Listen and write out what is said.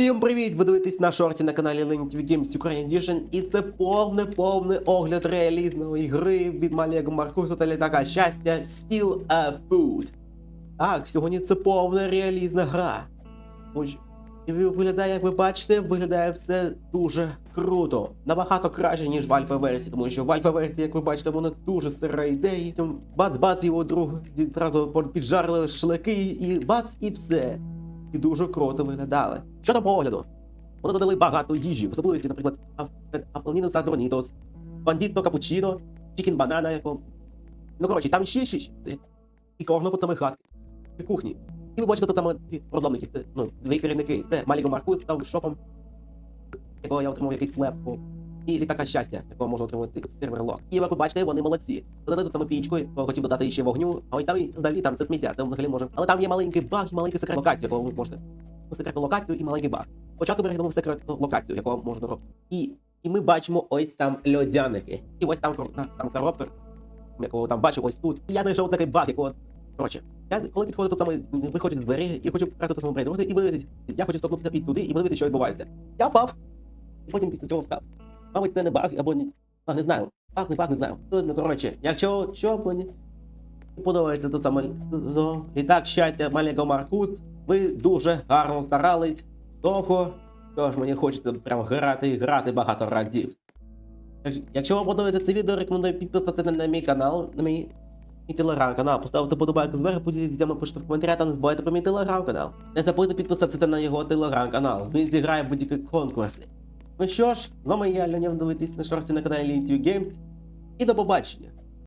Всім привіт! Ви дивитесь на шорті на каналі Lane TV Games Ukraine Edition і це повне повний огляд реалізної гри від Малего Маркуса та літака щастя Still a Food. Так, сьогодні це повна реалізна гра. Ви- виглядає, як ви бачите, виглядає все дуже круто. Набагато краще, ніж в альфа версії, тому що в альфа версії, як ви бачите, вона дуже сира ідеї. Бац-бац його друг відразу піджарили шашлики і бац, і все і дуже круто виглядали. Щодо погляду, вони додали багато їжі, в особливості, наприклад, Аполіно Садронітос, Бандіто Капучино, Чікін Банана, яко. Ну, коротше, там ще щось. І кожного по саме хатки. І кухні. І ви бачите, тут там розломники, це, ну, дві керівники. Це Маліго Маркус став шопом, якого я отримав якийсь слепку. І літака щастя, якого можна отримати сервер лог. І як ви бачите, вони молодці. Тут саме пічку, хотів додати ще вогню, а ось там і взагалі там це сміття, це взагалі може. Але там є маленький баг і маленький секрет локацію, якого ви можете. Ну, секретну локацію і маленький баг. Спочатку перейдемо в секретну локацію, якого можна робити. І, і ми бачимо ось там льодяники. І ось там, там коробка, якого там бачив ось тут. І я знайшов такий баг, якого. Коротше, я коли підходжу тут саме, виходжу з двері і хочу прятати тому брейд, і вилетить. Я хочу стопнутися під туди і подивитися, що відбувається. Я впав. І потім після цього встав. Мабуть, це не баг, або ні. А, не знаю. Баг, не баг, не знаю. Ну, коротше, якщо що мені подобається тут саме і так щастя, маленького Маркус, ви дуже гарно старались, довго. Тож мені хочеться прям грати і грати багато разів. Якщо вам подобається це відео, рекомендую підписатися на мій канал, на мій, мій телеграм-канал, поставити подобайку зверху, поділитися з нами, пишіть в коментарях та не забувайте про мій телеграм-канал. Не забудьте підписатися на його телеграм-канал, він зіграє будь-які конкурси. Ну що ж, з вами я, Леонів, дивитесь на шорті на каналі LTV Games. І до побачення!